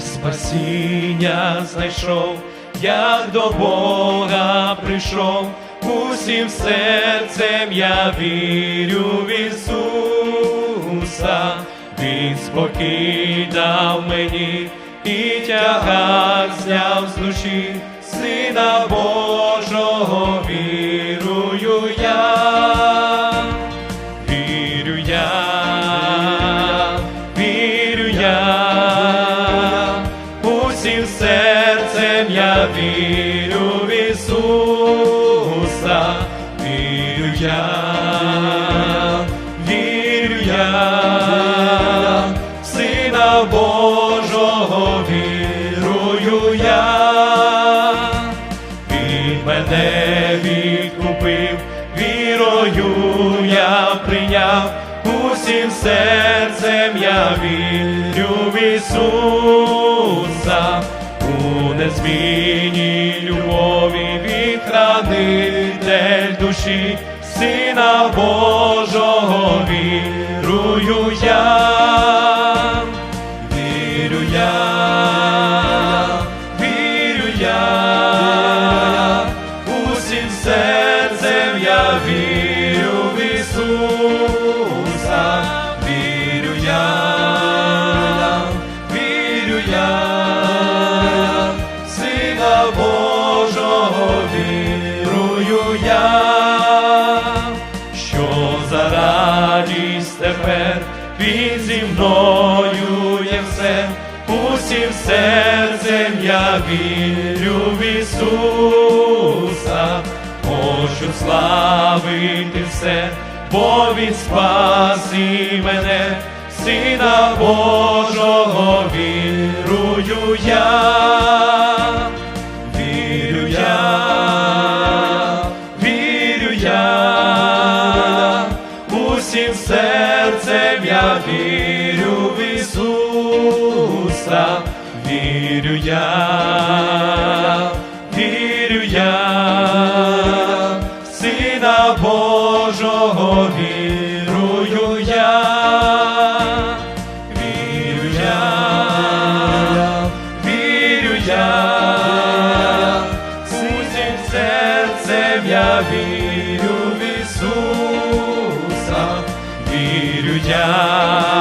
спасіння знайшов, як до Бога прийшов, усім серцем я вірю в Ісуса, Він спокій дав мені і тягар зняв з душі, Сина Божого вірю Ісуса, вірю вірю я, Сина Божого вірую я. Він мене відкупив, вірою я прийняв, усім серцем я вірю в Ісуса, незмінній любові відхранитель душі, Сина Божого вірую я. Тепер. Він зі мною є все, усім серцем я вірю в Ісуса, хочу славити все, бо Він спас і мене, Сина Божого вірую я, вірю я, вірю я, усім серцем я вірю в Ісуса, вірю я, вірю я, Сина Божого вірую я, вірю я, вірю я, усім серцем я вірю